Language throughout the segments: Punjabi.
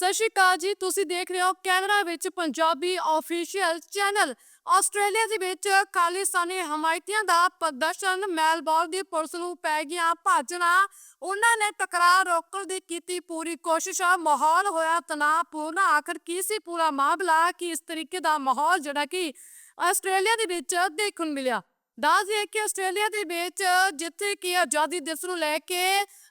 ਸਤਿ ਸ਼੍ਰੀ ਅਕਾਲ ਜੀ, ਤੁਸੀਂ ਦੇਖ ਰਹੇ ਹੋ ਕੈਨੇਡਾ ਵਿੱਚ ਪੰਜਾਬੀ ਆਫੀਸ਼ੀਅਲ ਚੈਨਲ ਆਸਟ੍ਰੇਲੀਆ ਦੇ ਵਿੱਚ ਖਾਲਿਸਤਾਨੀ ਹਮਾਇਤੀਆਂ ਦਾ ਪ੍ਰਦਰਸ਼ਨ, ਮੈਲਬੌਰਨ ਦੀ ਪੁਲਿਸ ਨੂੰ ਪੈ ਗਿਆ ਭਾਜਣਾ ਉਹਨਾਂ ਨੇ ਟਕਰਾਅ ਰੋਕਣ ਦੀ ਕੀਤੀ ਪੂਰੀ ਕੋਸ਼ਿਸ਼। ਮਾਹੌਲ ਹੋਇਆ ਤਣਾਅਪੂਰਨ। ਆਖਰ ਕੀ ਸੀ ਪੂਰਾ ਮਾਮਲਾ? ਕਿ ਇਸ ਤਰੀਕੇ ਦਾ ਮਾਹੌਲ ਜਿਹੜਾ ਕਿ ਆਸਟ੍ਰੇਲੀਆ ਦੇ ਵਿੱਚ ਦੇਖਣ ਨੂੰ ਮਿਲਿਆ? ਦੱਸ ਦਈਏ ਕਿ ਆਸਟ੍ਰੇਲੀਆ ਦੇ ਵਿੱਚ ਜਿੱਥੇ ਕਿ ਆਜ਼ਾਦੀ ਦਿਵਸ ਨੂੰ ਲੈ ਕੇ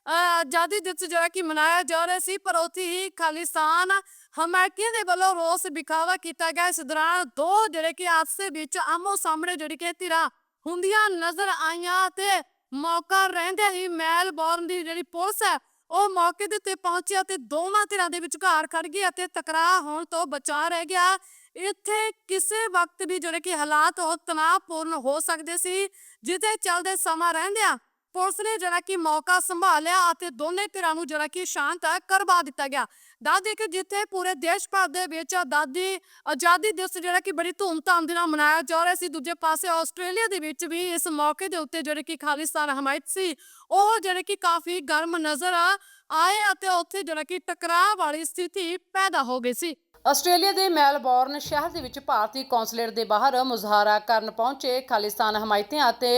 ਆਜ਼ਾਦੀ ਦਿਵਸ ਜਿਹੜਾ ਕਿ ਮਨਾਇਆ ਜਾ ਰਿਹਾ ਸੀ, ਪਰ ਉੱਥੇ ਹੀ ਖਾਲਿਸਤਾਨ ਹਮਾਇਤੀਆਂ ਦੇ ਵੱਲੋਂ ਰੋਸ ਵਿਖਾਵਾ ਕੀਤਾ ਗਿਆ। ਇਸ ਦੌਰਾਨ ਦੋ ਜਿਹੜੇ ਕਿ ਆਪਸ ਵਿੱਚ ਆਮੋ ਸਾਹਮਣੇ ਜਿਹੜੀ ਕਿ ਧਿਰਾਂ ਹੁੰਦੀਆਂ ਨਜ਼ਰ ਆਈਆਂ ਤੇ ਮੌਕਾ ਰਹਿੰਦੇ ਹੀ ਮੈਲਬੌਰਨ ਦੀ ਜਿਹੜੀ ਪੁਲਿਸ ਹੈ ਉਹ ਮੌਕੇ ਦੇ ਉੱਤੇ ਪਹੁੰਚਿਆ ਤੇ ਦੋਵਾਂ ਧਿਰਾਂ ਦੇ ਵਿਚਕਾਰ ਖੜ ਗਈ ਅਤੇ ਟਕਰਾਅ ਹੋਣ ਤੋਂ ਬਚਾ ਰਹਿ ਗਿਆ। ਇੱਥੇ ਕਿਸੇ ਵਕਤ ਵੀ ਜਿਹੜੇ ਕਿ ਹਾਲਾਤ ਉਹ ਤਣਾਅਪੂਰਨ ਹੋ ਸਕਦੇ ਸੀ ਜਿਹਦੇ ਚੱਲਦੇ ਸਮਾਂ ਰਹਿੰਦਿਆਂ ਪੁਲਿਸ ਨੇ ਜਿਹੜਾ ਕਿ ਮੌਕਾ ਸੰਭਾਲਿਆ ਅਤੇ ਦੋਨੇ ਧਿਰਾਂ ਨੂੰ ਜਿਹੜਾ ਕਿ ਸ਼ਾਂਤ ਕਰਵਾ ਦਿੱਤਾ ਗਿਆ। ਦੱਸ ਕਿ ਜਿੱਥੇ ਪੂਰੇ ਦੇਸ਼ ਭਰ ਦੇ ਵਿੱਚ ਆਜ਼ਾਦੀ ਆਜ਼ਾਦੀ ਦਿਵਸ ਜਿਹੜਾ ਕਿ ਬੜੀ ਧੂਮਧਾਮ ਦੇ ਨਾਲ ਮਨਾਇਆ ਜਾ ਰਿਹਾ ਸੀ, ਦੂਜੇ ਪਾਸੇ ਆਸਟ੍ਰੇਲੀਆ ਦੇ ਵਿੱਚ ਵੀ ਇਸ ਮੌਕੇ ਦੇ ਉੱਤੇ ਜਿਹੜੇ ਕਿ ਖਾਲਿਸਤਾਨ ਹਮਾਇਤ ਸੀ, ਉਹ ਜਿਹੜੇ ਕਿ ਕਾਫੀ ਗਰਮ ਨਜ਼ਰ ਆਏ ਅਤੇ ਉੱਥੇ ਜਿਹੜਾ ਕਿ ਟਕਰਾਅ ਵਾਲੀ ਸਥਿਤੀ ਪੈਦਾ ਹੋ ਗਈ ਸੀ। ਆਸਟ੍ਰੇਲੀਆ ਦੇ ਮੈਲਬੌਰਨ ਸ਼ਹਿਰ ਦੇ ਵਿੱਚ ਭਾਰਤੀ ਕੌਂਸਲੇਟ ਦੇ ਬਾਹਰ ਮੁਜ਼ਾਹਰਾ ਕਰਨ ਪਹੁੰਚੇ ਖਾਲਿਸਤਾਨ ਹਮਾਇਤਿਆਂ ਅਤੇ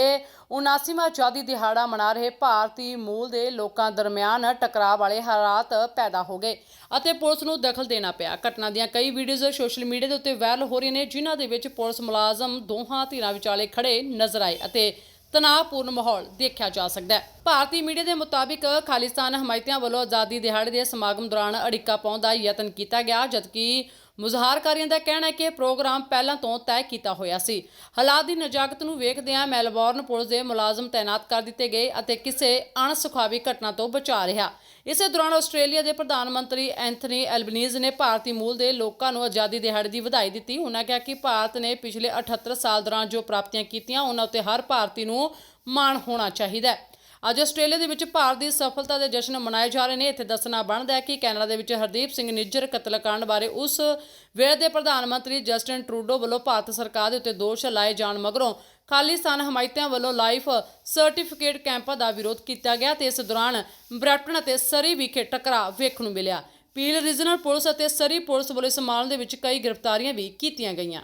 79ਵਾਂ ਆਜ਼ਾਦੀ ਦਿਹਾੜਾ ਮਨਾ ਰਹੇ ਭਾਰਤੀ ਮੂਲ ਦੇ ਲੋਕਾਂ ਦਰਮਿਆਨ ਟਕਰਾਅ ਵਾਲੇ ਹਾਲਾਤ ਪੈਦਾ ਹੋ ਗਏ ਅਤੇ ਪੁਲਿਸ ਨੂੰ ਦਖਲ ਦੇਣਾ ਪਿਆ। ਘਟਨਾ ਦੀਆਂ ਕਈ ਵੀਡੀਓਜ਼ ਸੋਸ਼ਲ ਮੀਡੀਆ ਦੇ ਉੱਤੇ ਵਾਇਰਲ ਹੋ ਰਹੀਆਂ ਨੇ, ਜਿਨ੍ਹਾਂ ਦੇ ਵਿੱਚ ਪੁਲਿਸ ਮੁਲਾਜ਼ਮ ਦੋਹਾਂ ਧਿਰਾਂ ਵਿਚਾਲੇ ਖੜੇ ਨਜ਼ਰ ਆਏ ਅਤੇ ਤਣਾਅਪੂਰਨ ਮਾਹੌਲ ਦੇਖਿਆ ਜਾ ਸਕਦਾ ਹੈ। ਭਾਰਤੀ ਮੀਡੀਆ ਦੇ ਮੁਤਾਬਿਕ ਖਾਲਿਸਤਾਨ ਹਮਾਇਤੀਆਂ ਵੱਲੋਂ ਆਜ਼ਾਦੀ ਦਿਹਾੜੇ ਦੇ ਸਮਾਗਮ ਦੌਰਾਨ ਅੜਿੱਕਾ ਪਾਉਣ ਦਾ ਯਤਨ ਕੀਤਾ ਗਿਆ, ਜਦਕਿ ਮੁਜ਼ਾਹਰਕਾਰੀਆਂ ਦਾ ਕਹਿਣਾ ਹੈ ਕਿ ਇਹ ਪ੍ਰੋਗਰਾਮ ਪਹਿਲਾਂ ਤੋਂ ਤੈਅ ਕੀਤਾ ਹੋਇਆ ਸੀ। ਹਾਲਾਤ ਦੀ ਨਜਾਕਤ ਨੂੰ ਵੇਖਦਿਆਂ ਮੈਲਬੌਰਨ ਪੁਲਿਸ ਦੇ ਮੁਲਾਜ਼ਮ ਤਾਇਨਾਤ ਕਰ ਦਿੱਤੇ ਗਏ ਅਤੇ ਕਿਸੇ ਅਣਸੁਖਾਵੀ ਘਟਨਾ ਤੋਂ ਬਚਾ ਰਿਹਾ। ਇਸੇ ਦੌਰਾਨ ਆਸਟ੍ਰੇਲੀਆ ਦੇ ਪ੍ਰਧਾਨ ਮੰਤਰੀ ਐਂਥਨੀ ਐਲਬਨੀਜ਼ ਨੇ ਭਾਰਤੀ ਮੂਲ ਦੇ ਲੋਕਾਂ ਨੂੰ ਆਜ਼ਾਦੀ ਦਿਹਾੜੇ ਦੀ ਵਧਾਈ ਦਿੱਤੀ। ਉਹਨਾਂ ਕਿਹਾ ਕਿ ਭਾਰਤ ਨੇ ਪਿਛਲੇ 78 ਸਾਲ ਦੌਰਾਨ ਜੋ ਪ੍ਰਾਪਤੀਆਂ ਕੀਤੀਆਂ ਉਹਨਾਂ ਉੱਤੇ ਹਰ ਭਾਰਤੀ ਨੂੰ ਮਾਣ ਹੋਣਾ ਚਾਹੀਦਾ ਹੈ। ਅੱਜ ਆਸਟ੍ਰੇਲੀਆ ਦੇ ਵਿੱਚ ਭਾਰਤ ਦੀ ਸਫਲਤਾ ਦੇ ਜਸ਼ਨ ਮਨਾਏ ਜਾ ਰਹੇ ਨੇ। ਇੱਥੇ ਦੱਸਣਾ ਬਣਦਾ ਹੈ ਕਿ ਕੈਨੇਡਾ ਦੇ ਵਿੱਚ ਹਰਦੀਪ ਸਿੰਘ ਨਿੱਜਰ ਕਤਲकांड ਬਾਰੇ ਉਸ ਵੇਲੇ ਦੇ ਪ੍ਰਧਾਨ ਮੰਤਰੀ ਜਸਟਿਨ ਟਰੂਡੋ ਵੱਲੋਂ ਭਾਰਤ ਸਰਕਾਰ ਦੇ ਉੱਤੇ ਦੋਸ਼ ਲਾਏ ਜਾਣ ਮਗਰੋਂ ਖਾਲਿਸਤਾਨ ਹਮਾਇਤਿਆਂ ਵੱਲੋਂ ਲਾਈਫ ਸਰਟੀਫਿਕੇਟ ਕੈਂਪਾਂ ਦਾ ਵਿਰੋਧ ਕੀਤਾ ਗਿਆ ਤੇ ਇਸ ਦੌਰਾਨ ਬ੍ਰੈਪਟਨ ਅਤੇ ਸਰੀ ਵਿਖੇ ਟਕਰਾਅ ਵੇਖਣ ਨੂੰ ਮਿਲਿਆ। ਪੀਲ ਰੀਜਨਲ ਪੁਲਿਸ ਅਤੇ ਸਰੀ ਪੁਲਿਸ ਵੱਲੋਂ ਇਸ ਮਾਮਲੇ ਦੇ ਵਿੱਚ ਕਈ ਗ੍ਰਿਫਤਾਰੀਆਂ ਵੀ ਕੀਤੀਆਂ ਗਈਆਂ।